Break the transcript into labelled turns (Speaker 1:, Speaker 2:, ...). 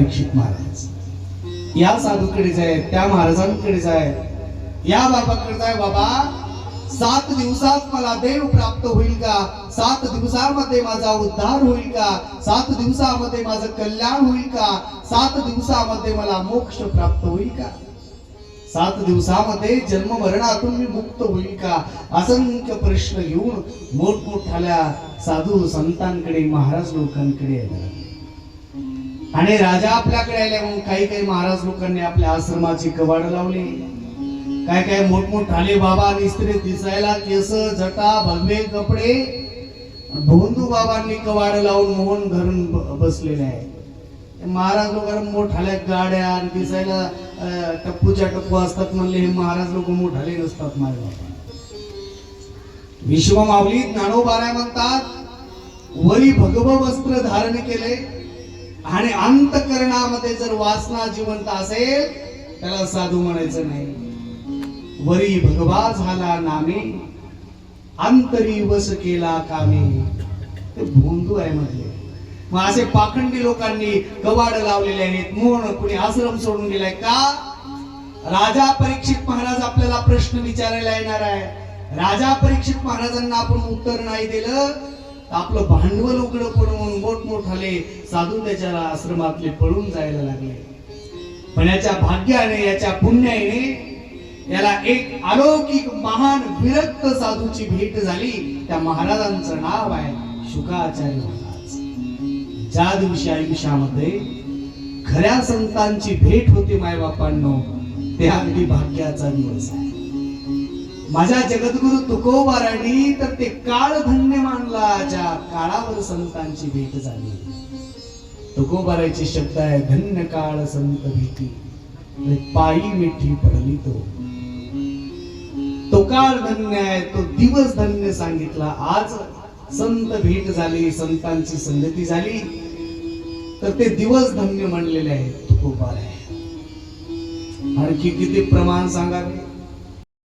Speaker 1: परीक्षित महाराज. या साधूकडे जाय त्या महाराजांकडे जाय. या बाबाकडे जाय बाबा. सात दिवसात मला देव प्राप्त होईल का? सात दिवसामध्ये माझा उद्धार होईल का? सात दिवसामध्ये माझं कल्याण होईल का? सात दिवसामध्ये मला मोक्ष प्राप्त होईल का? सात दिवसामध्ये जन्म मरणातून मी मुक्त होईल का? असंख्य प्रश्न घेऊन मोठमोठ्याल्या साधू संतांकडे महाराज लोकांकडे आले. आणि राजा आपल्याकडे आले म्हणून काही काही महाराज लोकांनी आपल्या आश्रमाची कवाड लावली. काय काय मोठमोठाले बाबा निस्त्री दिसायला केस जटा भगवे कपडे. भोंदू बाबांनी कवाड लावून मोहन धरून बसलेले आहे. महाराज लोकांना मोठाल्या गाड्या आणि दिसायला टप्पूच्या टप्पू असतात म्हणले हे महाराज लोक मोठाले नसतात माझ्या बाबा विश्वमावली ज्ञानोबाराय म्हणतात वरी भगव वस्त्र धारण केले. आणि अंतकरणामध्ये जर वासना जिवंत असेल त्याला साधू म्हणायचं नाही. वरी भगवा झाला नामे अंतरी वस केला कामे. ते भोंदू आहे म्हटले. मग असे पाखंडी लोकांनी कवाड लावलेले आहेत. म्हणून कुणी आश्रम सोडून गेलाय का? राजा परीक्षित महाराज आपल्याला प्रश्न विचारायला येणार आहे. राजा परीक्षित महाराजांना आपण उत्तर नाही दिलं. आपलं भांडवल उघडं पडून मोठमोठाले साधू त्याच्या आश्रमातले पळून जायला लागले. पण याच्या भाग्याने याच्या पुण्याने याला एक अलौकिक महान विरक्त साधूची भेट झाली. त्या महाराजांचं नाव आहे शुकाचार्य महाराज. ज्या दिवशी आयुष्यामध्ये खऱ्या संतांची भेट होते मायबापांनो ते अगदी भाग्याचा दिवस आहे. माझ्या जगद्गुरु तुकोबारांनी तर ते काळ धन्य मानला ज्या काळावर संतांची भेट झाली. तुकोबाराचे शब्द आहे धन्य काळ संत भेटी पायी मिठी पडली तो. तो काळ धन्य आहे तो दिवस धन्य सांगितला. आज संत भेट झाली संतांची संगती झाली. तर ते दिवस धन्य म्हणलेले आहेत तुकोबार आहे आणखी किती प्रमाण सांगावे?